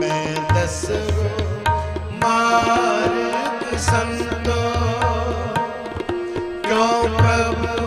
ਮੈਂ ਦਸੋ ਮਾਰਗ ਸੰਤੋ ਕਿਉ ਪ੍ਰਭੂ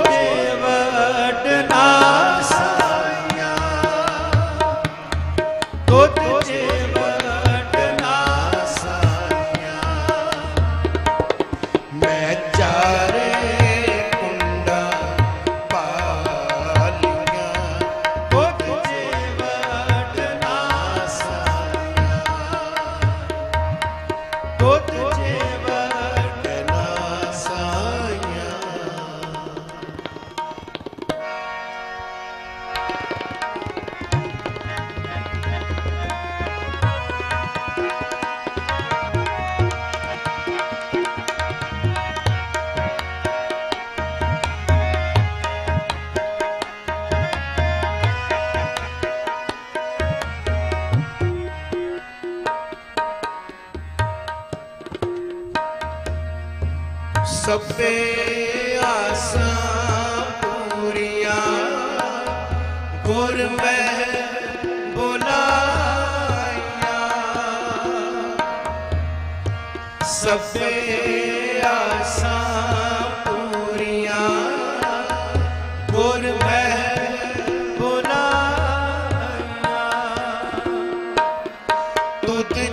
ਸਭੇ ਆਸਾਂ ਪੂਰੀਆਂ। ਗੁਰਮਹਿ ਬੁਲਾਈਆਂ। ਸਭੇ ਆਸਾਂ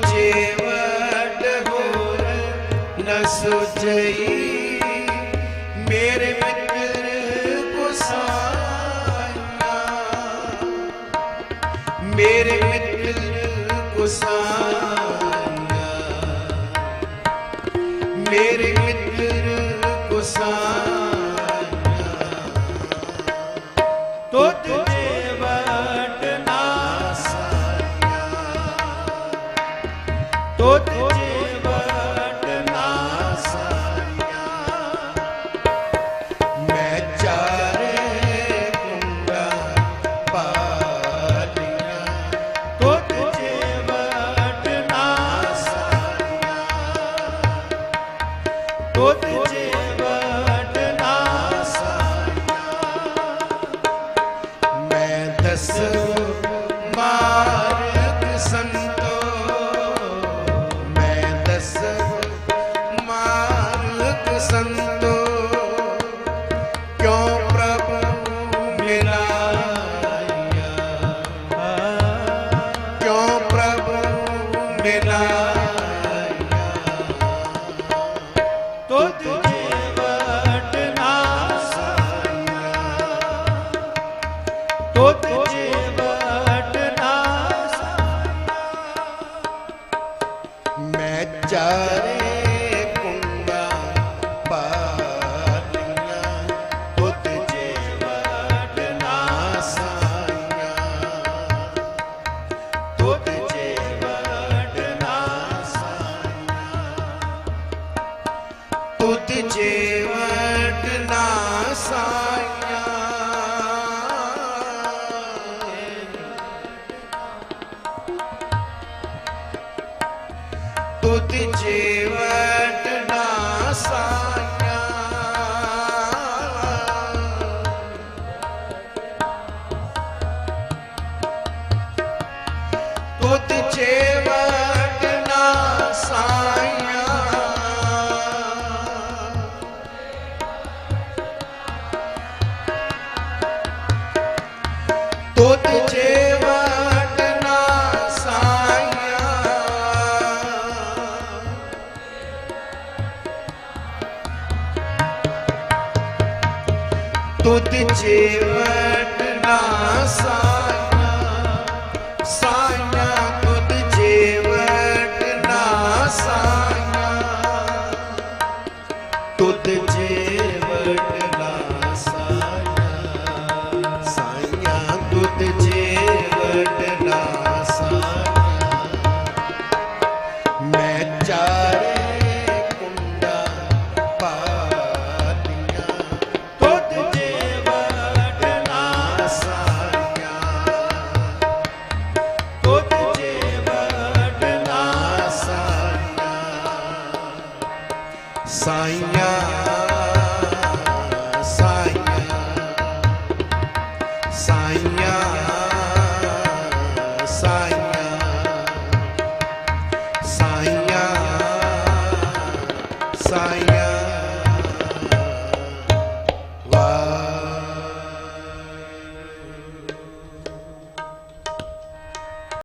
ਜੇ ਵਡ ਨ ਸੁਝਈ। ਕੁਸਾਨਾ ਮੇਰੇ ਮਿੱਤਰ ਕੁਸਾਨਾ ਜਸ ਸੰਤੋ। ਮੈਂ ਦਸ ਮਾਰਗ ਸੰਤੋ। ਕਿਉਂ ਪ੍ਰਭ ਮਿਲਾਇਆ? ਕਿਉਂ ਪ੍ਰਭ ਮਿਲਾਇਆ? Gucci. ਤੁਧ ਚੇਵਟ ਨਾ ਸਾ। sign ya. Yeah.